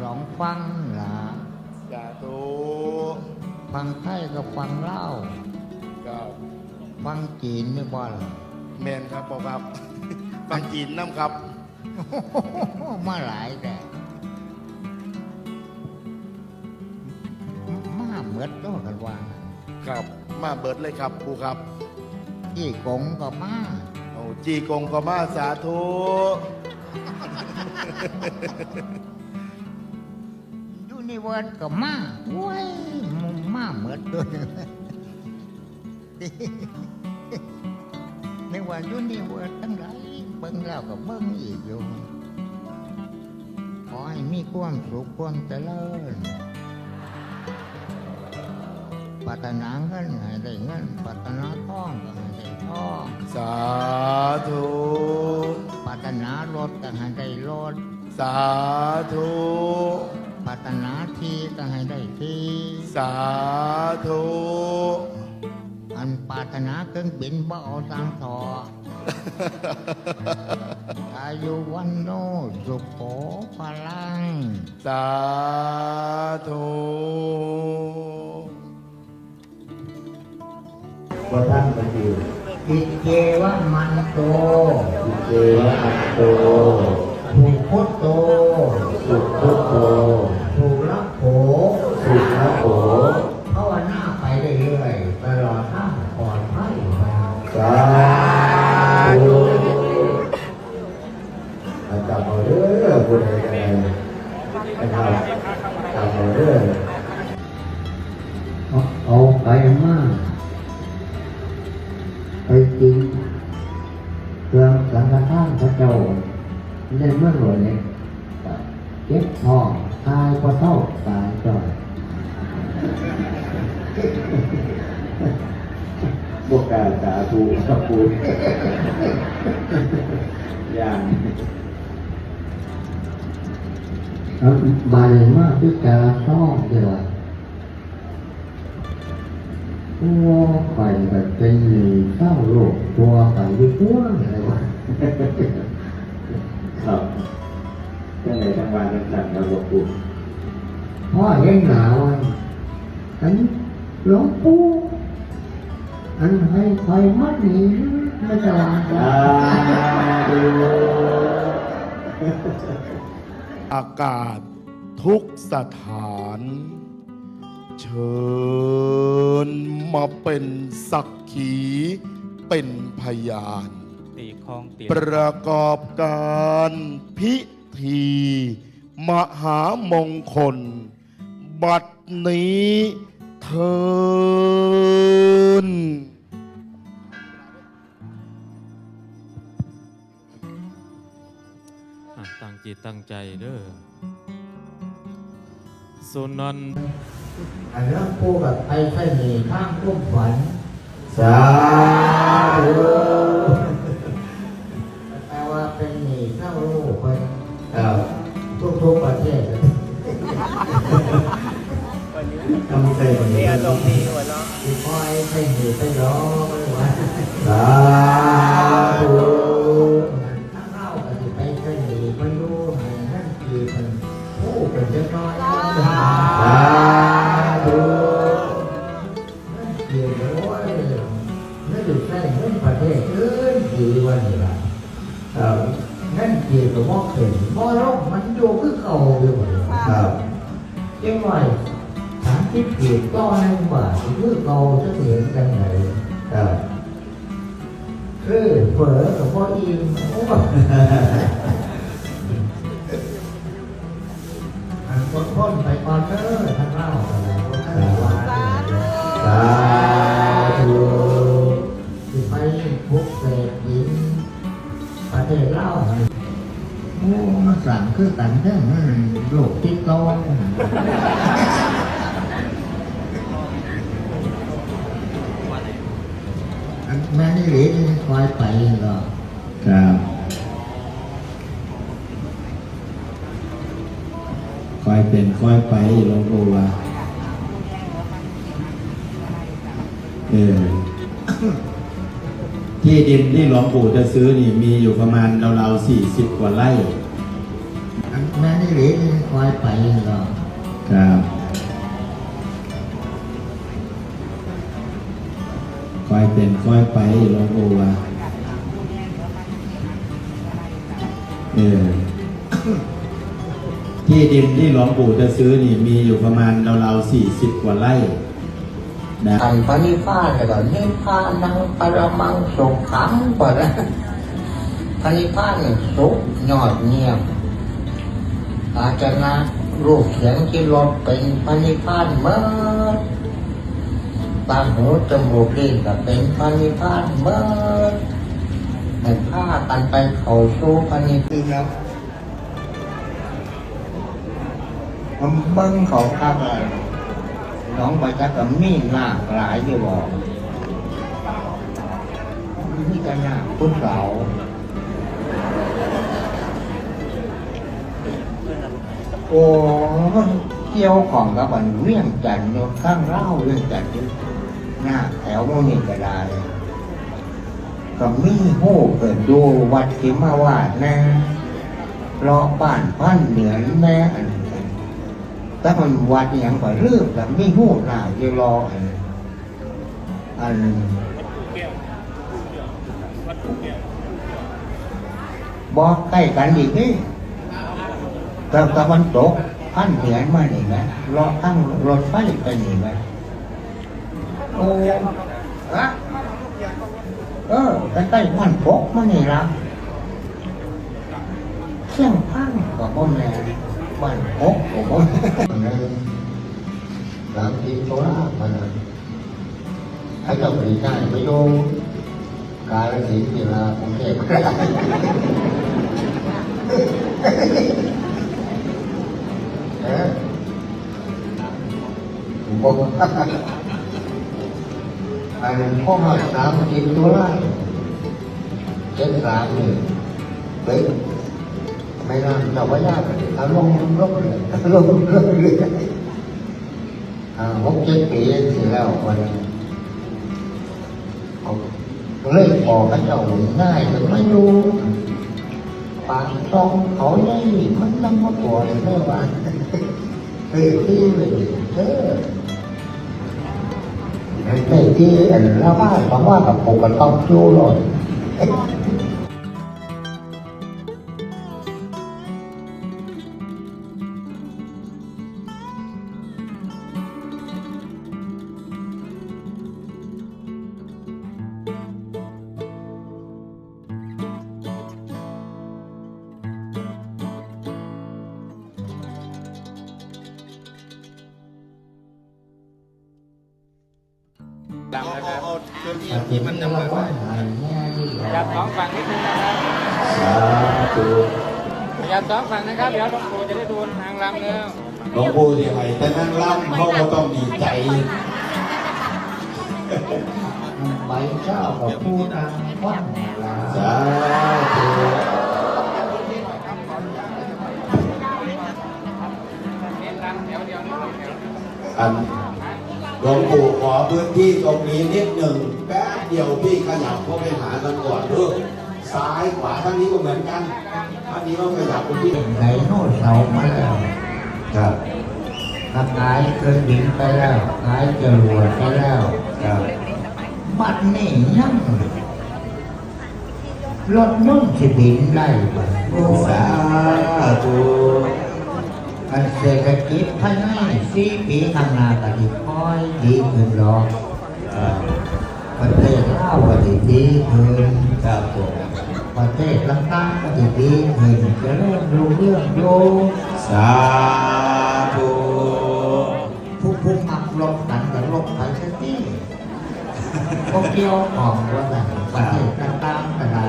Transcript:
สองฟังล่ะสาธุฟังไทยกับฟังเล่าวครับฟังจีนไม่บ่ล่ะแมนครับพ่อครับฟังจีนน้ำครับ มาหลายแต่มาเหมือนตัวกันว่า ครับ มาเบิดเลยครับครูครับที่กงก็มาโอ้จีกงก็มาสาธุยูนิ เวิร์สก็มาโว้ยมึงมาเหมือนตัวไม่ว่ายูนิเวิร์สทั้งหลายเบิ่งแล้วก็เบิ่งอีกอยู่ขอให้มีความสุขความเจริญปรารถนาเงินให้ได้เงินปรารถนาทองก็ให้ได้ทองสาธุปรารถนารถก็ให้ได้รถสาธุปรารถนาที่ ก็ให้ได้ที่สาธุอันปรารถนาเครื่องบินบ่เอาตังทออายุวันโนสุโขพลัง สาธุว่าท่านมาอยู่อิเจวะมันโตอิเจวะอัตโตถูกพุทโต นะครับจำเอาเดอเอาเอาไปมากไปจริงเครื่องสังฆทานพระเจ้าเล่นเมื่อไหร่เนี่ยเก็บทองตายกว่าเท่าตายจ่อยบวกการสาธุกับปูอย่าง ใบานมากที่กาซ่องเดียวตัวไปแบบเป็นหนีเศร้าโลกตัวไปที่ตัวอะไรวะครับก็ในทั้งวันทั้งสัตว์เราบอกปูพ่อเห็นหนาวอันหลวงปู่อันให้คอยมัดหนีไม่จะวางใจ อากาศทุกสถาน เชิญมาเป็นสักขีเป็นพยาน ตีคลองเตียนประกอบการพิธี มหามงคล บัดนี้เทิน จิตตั้งใจเด้อสุนันอันนั้นปูกับไปใช่หนีข้างกุ้มฝัน สาธุแปลว่าเป็นหนีเศร้าโลกไปครับทุกประเทศทำใจคนนี้ที่คอยใช่หนีไปล้อไปว่าสา อื่นดีวันนี้ละครับนั่นคือตัวมอกเห็นมอลกมันอยู่คือเก่าอยู่หมดเลยครับเจ้าหน่อยถามที่ผิดก็ให้ว่าคือเก่าจะเห็นกันไหนครับคือเผลอกับพ่ออิมโอ้ ประเทศเล่าโอ้มาสั่งคือกันเท่านั้นโลกที่โตแม่นี่เหลีนี่คอยไปเหรอครับคอยเป็นคอยไปหลวงปู่ว่าเออ ที่ดินที่หลวงปู่จะซื้อนี่มีอยู่ประมาณราวๆสี่สิบกว่าไร่อันแม่นี่หลีคอยไปก็ครับ คอยเป็นคอยไปหลวงปู่ว่าเออที่ดินที่หลวงปู่จะซื้อนี่มีอยู่ประมาณราวๆสี่สิบกว่าไร่ นะอันปณิพานแล้วก็นิพพานังปรมังสุขขังกว่านะปณิพานเนี่ยสุขยอดเยี่ยมอาจจะนะรูปเสียงที่รถเป็นปณิพานเมื่อตาหูจมูกลิ้นก็เป็นปณิพานเมื่อในผ้ากันไปเขาสู้ปณิพานแล้วมันเบิ้งเขาข้างอะไร น้องไปจักกับมีหลากหลายอยู่บอกนี่กันนะพุทธเสาโอ้เกี่ยวของกับมันเวียงจันทร์ข้างเล่าเวียงจันทร์หน้าแถวโมนี่ก็ได้ก็มีหู้เกิดดูวัดที่มาวาดนะรอบ้านพันเหนือนแม่อัน แต่มันวัดอย่างก็เรื่องแบบไม่หูหน้าเยรออันอันบอกใกล้กันอีกนี่แต่ตะวันตกพันเหียนมาหนิไหมรอตั้งรถไฟไปหนิไหมโอ้ะเออใกล้ๆพันพกมานี่ละเสียงพังกับพ่อแม่ บ้านโอ๊กผมว่าหลังทีโซล่ามันให้เราไปได้ไปดูกาลสินธุ์เวลากรุงเทพเออผมบอกอันพ่อมาสามทีโซล่าเจ็ดสามหนึ่งเฮ้ยไม่น่าเราไม่ยากอารมณ์ลบเลยอารมณ์ลบเลยอ่าหกเจ็ดปีเสร็จแล้ววันนี้เล่นออกกันเจ้าง่ายแต่ไม่รู้ปากซองเขาใหญ่มันนั่งมาปวเลยแม่ว่าเฮ้ยที่เลยเออไอ้ที่อันละว่าสองว่ากับผมก็ต้องชู้เลย ดังนะครับที่มันจะมาว่ายัดสองฝั่งนิดนึงนะครับสาธุยัดสองฝั่งนะครับ เดี๋ยวหลวงปู่จะได้ดูทางลำเนื้อหลวงปู่ที่ไหนแต่นั่งลำเขาก็ต้องดีใจใบเจ้ากับผู้นำว่างลาสาธุอัน หลวงปู่ขอพื้นที่ตรงนี้นิดหนึ่งแป๊บเดียวพี่ขยับเข้าไปหากันก่อนเถอะซ้ายขวาทั้งนี้ก็เหมือนกันทั้งนี้ก็ขยับไปที่ไดโนเสาร์มาแล้วครับถ้าขายเครื่องบินไปแล้วขายจรวดไปแล้วครับบัดนี้ยังรถนุ่นสิบินได้บ่โอ้สาธุ อันเศรษฐกิจภายในสี่ปีข้างหน้าก็ดีค่อยดีขึ้นหรอกประเทศลาวก็ดีดีขึ้นครับผมประเทศต่างๆก็ดีดีขึ้นจะเริ่มรู้เรื่องโยสาธุผู้ผู้มักลบกันกับลบไปสักทีก็เกี่ยวของว่าแต่ประเทศต่างๆก็ได้